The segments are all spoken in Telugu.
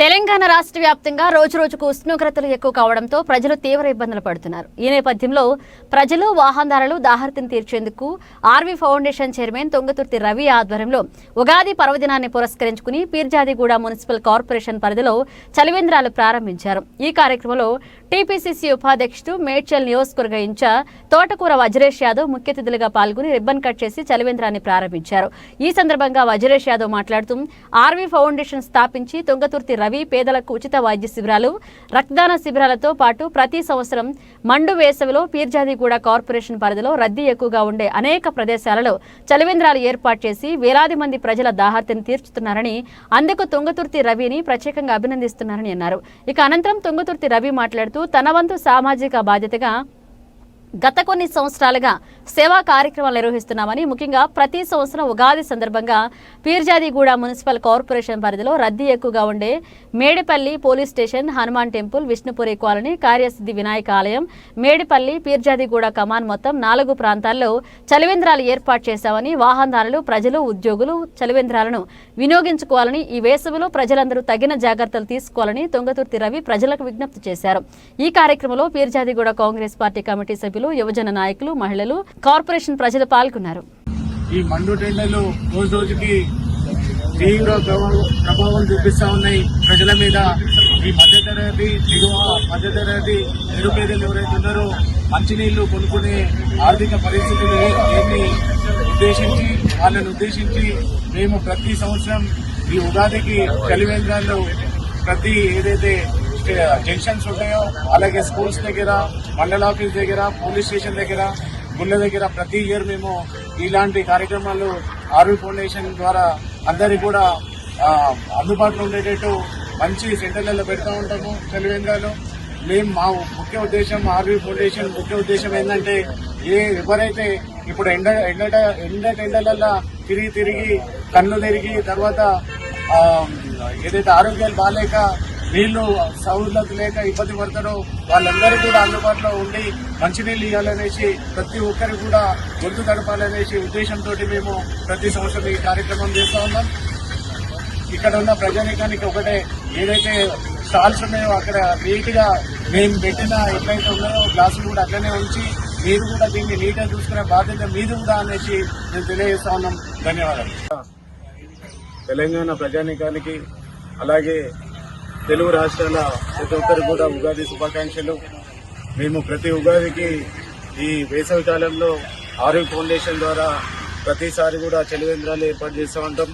తెలంగాణ రాష్ట్ర వ్యాప్తంగా రోజు రోజుకు ఉష్ణోగ్రతలు ఎక్కువ కావడంతో ప్రజలు తీవ్ర ఇబ్బందులు పడుతున్నారు. ఈ నేపథ్యంలో ప్రజలు వాహనదారులు దాహర్తిని తీర్చేందుకు RV foundation chairman Thongaturthi Ravi ఆధ్వర్యంలో ఉగాది పర్వదినాన్ని పురస్కరించుకుని పీర్జాదిగూడ మున్సిపల్ కార్పొరేషన్ పరిధిలో చలివేంద్రాలు ప్రారంభించారు. ఈ కార్యక్రమంలో టీపీసీసీ ఉపాధ్యక్షుడు మేడ్చల్ నియోజకవర్గ ఇన్ఛార్జ్ తోటకూర వజ్రేష్ యాదవ్ ముఖ్య అతిథులుగా పాల్గొని రిబ్బన్ కట్ చేసి చలివేంద్రాన్ని ప్రారంభించారు. ఈ సందర్భంగా వజ్రేష్ యాదవ్ మాట్లాడుతూ ఆర్వీ ఫౌండేషన్ స్థాపించి తొంగతుర్తి రవి పేదలకు ఉచిత వైద్య శిబిరాలు రక్తదాన శిబిరాలతో పాటు ప్రతి సంవత్సరం మండు వేసవిలో పీర్జాదిగూడ కార్పొరేషన్ పరిధిలో రద్దీ ఎక్కువగా ఉండే అనేక ప్రదేశాలలో చలివేంద్రాలు ఏర్పాటు చేసి వేలాది మంది ప్రజల దాహార్తిని తీర్చుతున్నారని అందుకు తుంగతుర్తి రవిని ప్రత్యేకంగా అభినందిస్తున్నారని అన్నారు. ఇక అనంతరం తుంగతుర్తి రవి మాట్లాడుతూ తన వంతు సామాజిక బాధ్యతగా గత కొన్ని సంవత్సరాలుగా సేవా కార్యక్రమాలు నిర్వహిస్తున్నామని ముఖ్యంగా ప్రతి సంవత్సరం ఉగాది సందర్భంగా పీర్జాదిగూడ మున్సిపల్ కార్పొరేషన్ పరిధిలో రద్దీ ఎక్కువగా ఉండే Medipalli police station Hanuman temple Vishnupuri colony Karyasiddhi Vinayaka ఆలయం మేడిపల్లి పీర్జాదిగూడ కమాన్ మొత్తం నాలుగు ప్రాంతాల్లో చలివేంద్రాలు ఏర్పాటు చేశామని వాహనదారులు ప్రజలు ఉద్యోగులు చలివేంద్రాలను వినియోగించుకోవాలని ఈ వేసవిలో ప్రజలందరూ తగిన జాగ్రత్తలు తీసుకోవాలని తొంగతుర్తి రవి ప్రజలకు విజ్ఞప్తి చేశారు. ఈ కార్యక్రమంలో పీర్జాదిగూడ కాంగ్రెస్ పార్టీ కమిటీ సభ్యులు యువజన నాయకులు మహిళలు కార్పొరేషన్ ప్రజలు పాల్గొన్నారు. ఈ మండు టెండర్లు రోజు రోజుకి తీవ్ర ప్రభావం ప్రభావం చూపిస్తా ఉన్నాయి ప్రజల మీద. ఈ మధ్యతరగతి దిగువ మధ్యతరగతి నిరుపేదలు ఎవరైతే ఉన్నారో మంచినీళ్ళు కొనుక్కునే ఆర్థిక పరిస్థితులు ఏమి ఉద్దేశించి వాళ్ళని ఉద్దేశించి మేము ప్రతి సంవత్సరం ఈ ఉగాదికి చలివేంద్రాలు ప్రతి ఏదైతే జంక్షన్స్ ఉంటాయో అలాగే స్కూల్స్ దగ్గర మండల ఆఫీస్ దగ్గర పోలీస్ స్టేషన్ దగ్గర గుళ్ళ దగ్గర ప్రతి ఇయర్ మేము ఇలాంటి కార్యక్రమాలు ఆర్వీ ఫౌండేషన్ ద్వారా అందరికి కూడా అందుబాటులో ఉండేటట్టు మంచి సెంటర్లలో పెడతా ఉంటాము చలివేంద్రాలు మేము మా ముఖ్య ఉద్దేశం ఆర్వీ ఫౌండేషన్ ముఖ్య ఉద్దేశం ఏంటంటే ఏ ఎవరైతే ఇప్పుడు ఎండ ఎండ ఎండ టెండర్లలో తిరిగి తిరిగి కళ్ళు తిరిగి తర్వాత ఏదైతే ఆరోగ్యాలు బాగాలేక నీళ్ళు సౌలభ్యత లేక ఇబ్బంది పడతారో వాళ్ళందరూ కూడా అందుబాటులో ఉండి మంచినీళ్ళు ఇవ్వాలనేసి ప్రతి ఒక్కరికి కూడా గొంతు గడపాలనేసి ఉద్దేశంతో మేము ప్రతి సంవత్సరం ఈ కార్యక్రమం చేస్తా ఉన్నాం. ఇక్కడ ఉన్న ప్రజానీకానికి ఒకటే ఏదైతే స్టాల్స్ ఉన్నాయో అక్కడ నీట్గా మేము పెట్టిన ఎట్లయితే ఉన్నాయో గ్లాసులు కూడా అట్లనే ఉంచి మీరు కూడా దీన్ని నీట్గా చూసుకునే బాధ్యత మీది కూడా అనేసి మేము తెలియజేస్తా ఉన్నాం. ధన్యవాదాలు. తెలంగాణ ప్రజానీకానికి అలాగే తెలుగు రాష్ట్రాల ప్రతి ఒక్కరికి కూడా ఉగాది శుభాకాంక్షలు. మేము ప్రతి ఉగాదికి ఈ వేసవి కాలంలో ఆరోగ్య ఫౌండేషన్ ద్వారా ప్రతిసారి కూడా చలివేంద్రాలు ఏర్పాటు చేస్తూ ఉంటాం.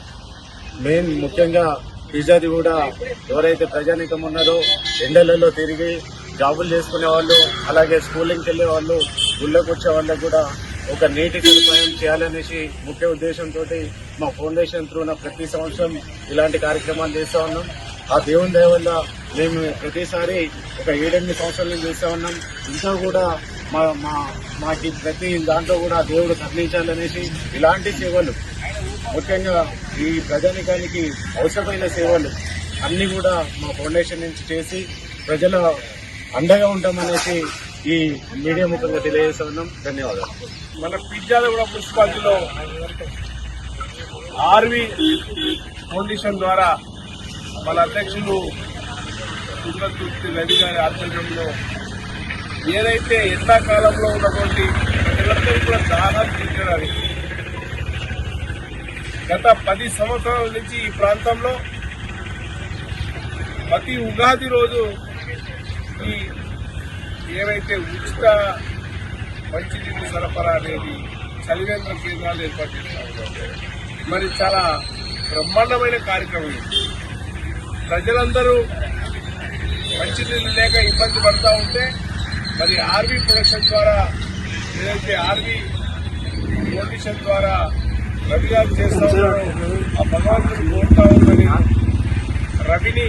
మెయిన్ ముఖ్యంగా పిజ్జాది కూడా ఎవరైతే ప్రజానీకం ఉన్నారో ఎండలలో తిరిగి జాబులు చేసుకునే వాళ్ళు అలాగే స్కూలింగ్కి వెళ్ళే వాళ్ళు గుళ్ళకు వచ్చే వాళ్ళకు కూడా ఒక నీటి సదుపాయం చేయాలనేసి ముఖ్య ఉద్దేశంతో మా ఫౌండేషన్ త్రూన ప్రతి సంవత్సరం ఇలాంటి కార్యక్రమాలు చేస్తూ ఉన్నాం. ఆ దేవుని దయ వల్ల మేము ప్రతిసారి ఒక ఏడెనిమిది సంవత్సరాల నుంచి చేస్తూ ఉన్నాం. ఇంకా కూడా మా మా మాకి ప్రతి దాంట్లో కూడా దేవుడు కరుణించాలనేసి ఇలాంటి సేవలు ముఖ్యంగా ఈ ప్రజానికానికి అవసరమైన సేవలు అన్ని కూడా మా ఫౌండేషన్ నుంచి చేసి ప్రజల అండగా ఉంటామనేసి ఈ మీడియా ముఖంగా తెలియజేస్తా ఉన్నాం. ధన్యవాదాలు. మన పిజ్జాలగూడ మున్సిపాలిటీలో ఆర్వి ఫౌండేషన్ ద్వారా మన అధ్యక్షులు కుంద్రతృప్తి రవి గారి ఆధ్వర్యంలో ఏదైతే ఎండాకాలంలో ఉన్నటువంటి ప్రజలందరూ కూడా దాహం తీర్చడానికి గత పది సంవత్సరాల నుంచి ఈ ప్రాంతంలో ప్రతి ఉగాది రోజు ఈ ఏవైతే ఉచిత మంచినీటి సరఫరా అనేది చలివేంద్ర కేంద్రాలు ఏర్పాటు చేశారు. మరి చాలా బ్రహ్మాండమైన కార్యక్రమం ఇది. ప్రజలందరూ మంచినీళ్ళు లేక ఇబ్బంది పడుతూ ఉంటే మరి ఆర్వీ ప్రొడక్షన్ ద్వారా ఏదైతే ఆర్వీ ఫౌండేషన్ ద్వారా రవి గారు చేస్తూ ఉన్నారో ఆ భగవంతుడు కోరుతా ఉందని రవిని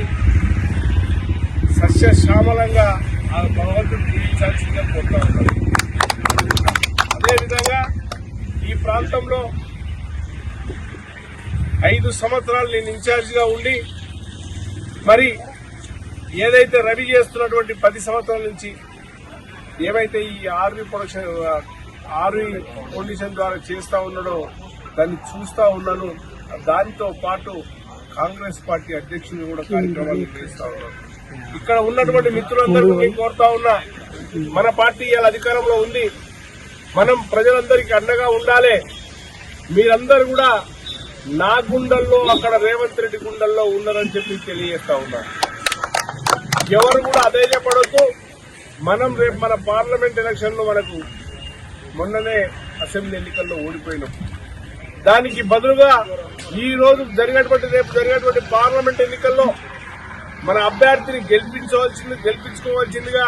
సస్యశ్యామలంగా ఆ భగవంతుడు జీవించాల్సిందిగా కోరుతా ఉన్నారు అదేవిధంగా ఈ ప్రాంతంలో ఐదు సంవత్సరాలు నేను ఇన్ఛార్జిగా ఉండి మరి ఏదైతే రవి చేస్తున్నటువంటి పది సంవత్సరాల నుంచి ఏవైతే ఈ ఆర్మీ ప్రొడక్షన్ ఆర్మీ పొల్యూషన్ ద్వారా చేస్తూ ఉన్నాడో దాన్ని చూస్తూ ఉన్నాను. దానితో పాటు కాంగ్రెస్ పార్టీ అధ్యక్షులు కూడా కార్యక్రమాలు నిర్వహిస్తా ఉన్నారు. ఇక్కడ ఉన్నటువంటి మిత్రులందరూ నేను కోరుతా ఉన్నా మన పార్టీ ఇవాళ అధికారంలో ఉంది. మనం ప్రజలందరికీ అండగా ఉండాలి. మీరందరూ కూడా నా గుండెల్లో అక్కడ రేవంత్ రెడ్డి గుండెల్లో ఉన్నారని చెప్పి తెలియజేస్తా ఉన్నా. ఎవరు కూడా అదే చెప్పడద్దు మనం రేపు మన పార్లమెంట్ ఎలక్షన్లో మనకు మొన్ననే అసెంబ్లీ ఎన్నికల్లో ఓడిపోయినాం. దానికి బదులుగా ఈ రోజు జరిగేటువంటి రేపు జరిగేటువంటి పార్లమెంట్ ఎన్నికల్లో మన అభ్యర్థిని గెలిపించవలసింది గెలిపించుకోవాల్సిందిగా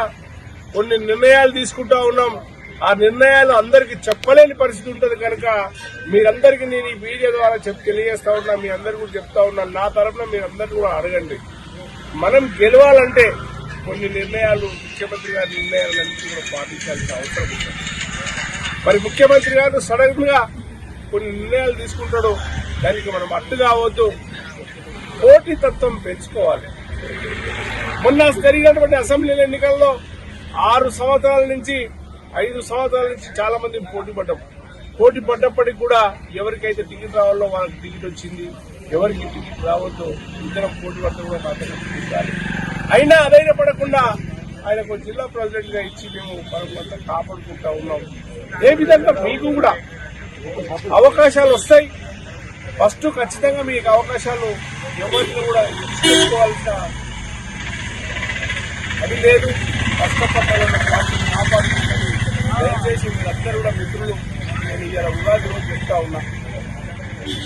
కొన్ని నిర్ణయాలు తీసుకుంటా ఉన్నాం. ఆ నిర్ణయాలు అందరికి చెప్పలేని పరిస్థితి ఉంటుంది కనుక మీరందరికీ నేను ఈ వీడియో ద్వారా చెప్ తెలియజేస్తా ఉన్నా మీ అందరు కూడా చెప్తా ఉన్నా నా తరఫున మీరందరూ కూడా అడగండి. మనం గెలవాలంటే కొన్ని నిర్ణయాలు ముఖ్యమంత్రి గారి నిర్ణయాలన్నీ కూడా పాటించాల్సిన అవసరం ఉంటుంది. మరి ముఖ్యమంత్రి గారు సడన్గా కొన్ని నిర్ణయాలు తీసుకుంటాడు దానికి మనం అట్టు కావద్దు. పోటీతత్వం పెంచుకోవాలి. మొన్న జరిగినటువంటి అసెంబ్లీ ఎన్నికల్లో ఆరు సంవత్సరాల నుంచి ఐదు సంవత్సరాల నుంచి చాలా మంది పోటీ పడ్డాం. పోటీ పడ్డప్పటికి కూడా ఎవరికైతే టికెట్ రావాలో వాళ్ళకి టికెట్ వచ్చింది ఎవరికి టికెట్ రావద్దో ఇద్దరం పోటీ పడితే కూడా మాత్రం అయినా అదైనా పడకుండా ఆయనకు జిల్లా ప్రెసిడెంట్గా ఇచ్చి మేము మనమంతా కాపాడుకుంటా ఉన్నాం. ఏ విధంగా మీకు కూడా అవకాశాలు వస్తాయి ఫస్ట్ ఖచ్చితంగా మీకు అవకాశాలు ఎవరిని కూడా తీసుకోవాల్సిన అది లేదు. కష్టపడ్డాలన్న పార్టీని దయచేసి మీరందరూ కూడా మిత్రులు నేను ఇవాళ ఉగాది రోజు చెప్తా ఉన్నా.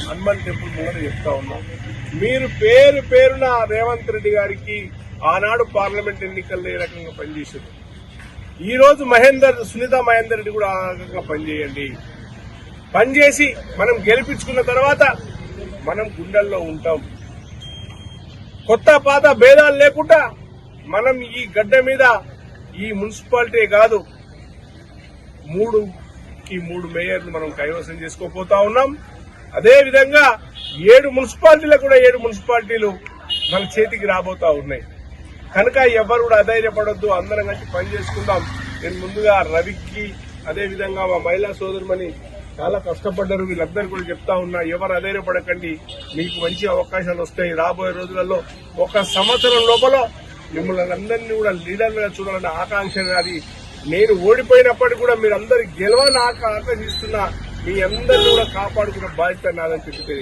హనుమాన్ టెంపుల్ ముందర చెప్తా ఉన్నా. మీరు పేరు పేరున రేవంత్ రెడ్డి గారికి ఆనాడు పార్లమెంట్ ఎన్నికల్లో ఏ రకంగా పనిచేశారు? ఈ రోజు మహేందర్ సునీత మహేందర్ రెడ్డి కూడా ఆ రకంగా పనిచేయండి. పనిచేసి మనం గెలిపించుకున్న తర్వాత మనం గుండెల్లో ఉంటాం. కొత్త పాత భేదాలు లేకుండా మనం ఈ గడ్డ మీద ఈ మున్సిపాలిటీ కాదు మూడు కి మూడు మేయర్లు మనం కైవసం చేసుకోపోతా ఉన్నాం. అదేవిధంగా ఏడు మున్సిపాలిటీలు కూడా ఏడు మున్సిపాలిటీలు మన చేతికి రాబోతా ఉన్నాయి. కనుక ఎవరు కూడా అధైర్యపడొద్దు అందరం కలిసి పని చేసుకుందాం. నేను ముందుగా రవికి అదేవిధంగా మా మహిళా సోదరుమని చాలా కష్టపడ్డారు. వీళ్ళందరూ కూడా చెప్తా ఉన్నా ఎవరు అధైర్యపడకండి. మీకు మంచి అవకాశాలు వస్తాయి. రాబోయే రోజులలో ఒక సంవత్సరం లోపల మిమ్మల్ని అందరినీ కూడా లీడర్లుగా చూడాలన్న ఆకాంక్ష అది నేను ఓడిపోయినప్పటికీ కూడా మీరందరూ గెలవాలని ఆక ఆకర్షిస్తున్నా మీ అందరిని కూడా కాపాడుకున్న బాధ్యత నాదని చెప్పి